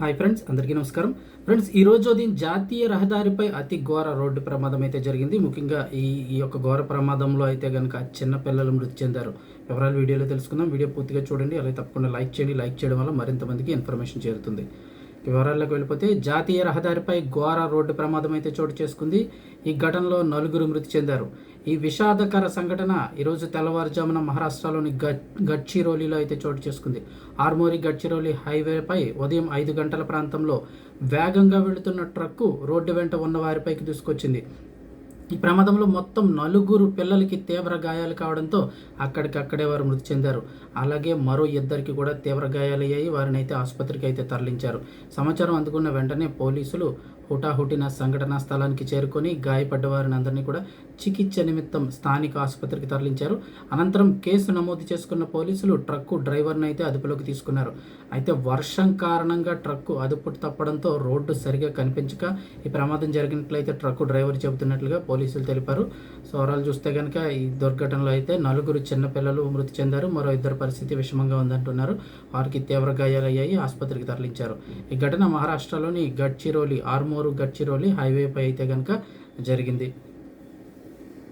Hi friends అందరికీ నమస్కారం. Friends ఈ రోజు ఉదయం జాతీయ రహదారిపై అతి ఘోర రోడ్డు ప్రమాదం అయితే జరిగింది. ముఖ్యంగా ఈ ఈ యొక్క ఘోర ప్రమాదంలో అయితే కనుక చిన్న పిల్లలు మృతి చెందారు. వివరాలు వీడియోలో తెలుసుకుందాం. వీడియో పూర్తిగా చూడండి. అలాగే తప్పకుండా లైక్ చేయండి. లైక్ చేయడం వల్ల మరింత మందికి ఇన్ఫర్మేషన్ చేరుతుంది. వివరాల్లోకి వెళ్ళిపోతే జాతీయ రహదారిపై ఘోర రోడ్డు ప్రమాదం అయితే చోటు చేసుకుంది. ఈ ఘటనలో నలుగురు మృతి చెందారు. ఈ విషాదకర సంఘటన ఈరోజు తెల్లవారుజామున మహారాష్ట్రలోని గడ్చిరోలీలో గడ్చిరోలిలో అయితే చోటు చేసుకుంది. ఆర్మోరి గడ్చిరోలి హైవేపై ఉదయం ఐదు గంటల ప్రాంతంలో వేగంగా వెళుతున్న ట్రక్కు రోడ్డు వెంట ఉన్న వారిపైకి దూసుకొచ్చింది. ఈ ప్రమాదంలో మొత్తం నలుగురు పిల్లలకి తీవ్ర గాయాలు కావడంతో అక్కడికక్కడే వారు మృతి చెందారు. అలాగే మరో ఇద్దరికి కూడా తీవ్ర గాయాలయ్యాయి. వారిని అయితే ఆసుపత్రికి అయితే తరలించారు. సమాచారం అందుకున్న వెంటనే పోలీసులు హుటాహుటిన సంఘటనా స్థలానికి చేరుకొని గాయపడ్డ వారిని అందరినీ కూడా చికిత్స నిమిత్తం స్థానిక ఆసుపత్రికి తరలించారు. అనంతరం కేసు నమోదు చేసుకున్న పోలీసులు ట్రక్కు డ్రైవర్ని అయితే అదుపులోకి తీసుకున్నారు. అయితే వర్షం కారణంగా ట్రక్కు అదుపు తప్పడంతో రోడ్డు సరిగా కనిపించక ఈ ప్రమాదం జరిగినట్లయితే ట్రక్కు డ్రైవర్ చెబుతున్నట్లుగా పోలీసులు తెలిపారు. సో చూస్తే కనుక ఈ దుర్ఘటనలో అయితే నలుగురు చిన్నపిల్లలు మృతి చెందారు. మరో ఇద్దరు పరిస్థితి విషమంగా ఉందంటున్నారు. వారికి తీవ్ర గాయాలయ్యాయి. ఆసుపత్రికి తరలించారు. ఈ ఘటన మహారాష్ట్రలోని గడ్చిరోలి ఆర్మూరు గడ్చిరోలి హైవేపై అయితే కనుక జరిగింది.